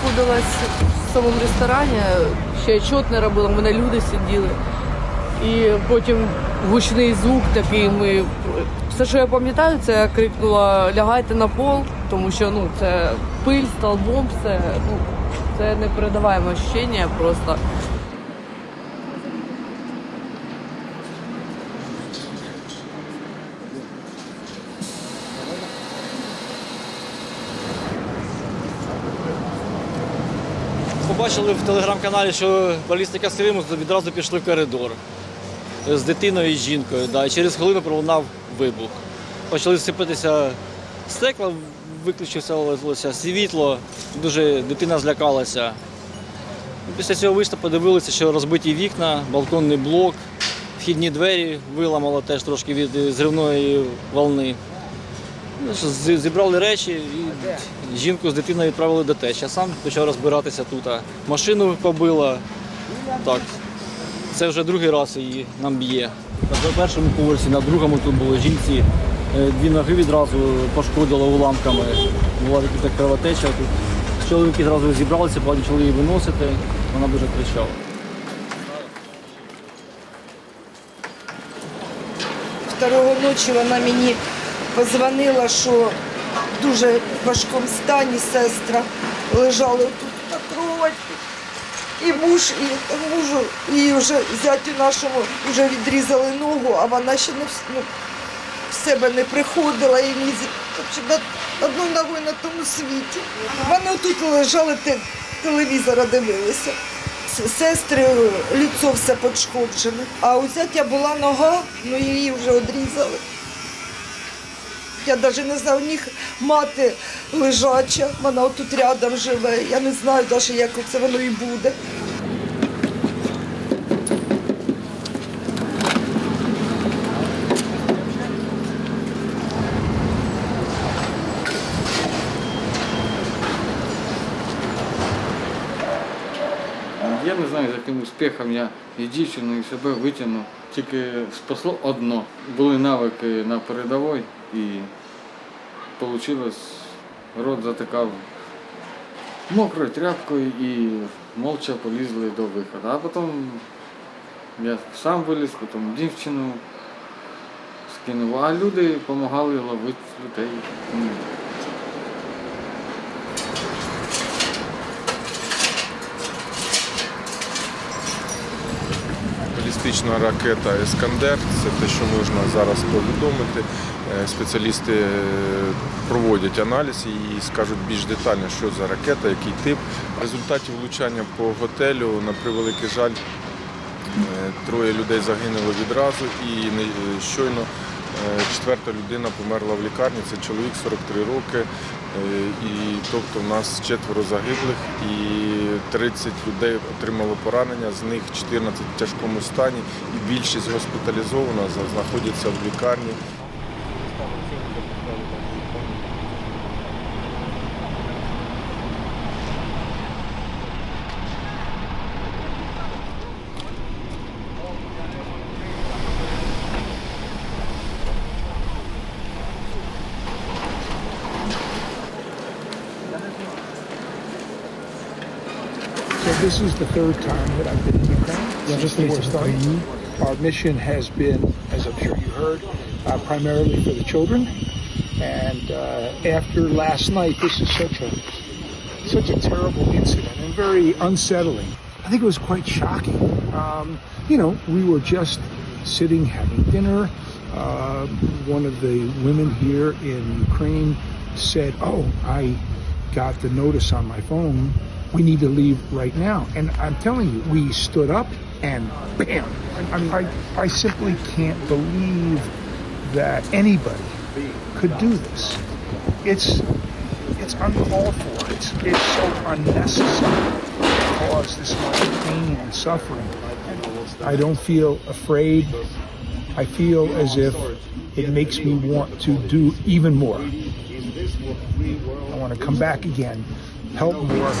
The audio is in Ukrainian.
знаходилась в самому ресторані, ще чот не робила, в мене люди сиділи. І потім гучний звук такий. Ми все, що я пам'ятаю, це я крикнула лягайте на пол, тому що ну це пиль столбом, все ну це непередаваємо ощущення просто. Побачили в телеграм-каналі, що балістика з відразу пішли в коридор з дитиною і жінкою. Да, і через хвилину пролунав вибух. Почали сипатися стекла, виключилося світло, дуже дитина злякалася. Після цього вийшли, подивилися, що розбиті вікна, балконний блок, вхідні двері виламало теж трошки від зривної волни. Ну, Зібрали речі і жінку з дитиною відправили до течі. А сам почав розбиратися тут. Машину побила. Так. Це вже другий раз її нам б'є. На першому поверсі, на другому тут було жінці. е, Дві ноги відразу пошкодило уламками. Була така кровотеча. Тут чоловіки зразу зібралися, почали її виносити. Вона дуже кричала. Второго ночі вона мені позвонила, що в дуже важкому стані сестра лежала тут на кроваті. І муж, і мужу, і вже зятю нашому вже відрізали ногу, а вона ще не ну, в себе не приходила і ні тобто одною ногою на тому світі. Вони тут лежали, те- телевізора дивилися. Сестри, лицо все пошкоджене. А у зятя була нога, ну її вже відрізали. Я навіть не знаю, у них мати лежача, вона отут рядом живе. Я не знаю навіть, як це воно і буде. Я не знаю, з яким успіхом я і дівчину, і себе витягнув. Тільки спасло одно. Були навики на передовій і получилось, рот затикав мокрою тряпкою і молча полізли до виходу. А потім я сам виліз, потім дівчину скинув, а люди допомагали ловити людей. Ну, Балістична ракета Ескандер це те, що можна зараз повідомити. Е, Спеціалісти е, проводять аналіз і скажуть більш детально, що за ракета, який тип. В результаті влучання по готелю, на превеликий жаль, е, троє людей загинуло відразу і щойно четверта людина померла в лікарні. Це чоловік 43 роки. Е, І тобто у нас четверо загиблих і 30 людей отримало поранення, з них 14 в тяжкому стані і більшість госпіталізована, знаходяться в лікарні. So this is the third time that I've been in Ukraine since the war started. Our mission has been, as I'm sure you heard, uh, primarily for the children. And uh, after last night, this is such a such a terrible incident and very unsettling. I think it was quite shocking. Um, you know, we were just sitting having dinner. Uh, one of the women here in Ukraine said, "Oh, I got the notice on my phone. We need to leave right now." And I'm telling you, we stood up and bam! I mean, I, I simply can't believe that anybody could do this. It's it's uncalled for. It's it's so unnecessary to cause this much pain and suffering. I don't feel afraid. I feel as if it makes me want to do even more. I want to come back again, help more,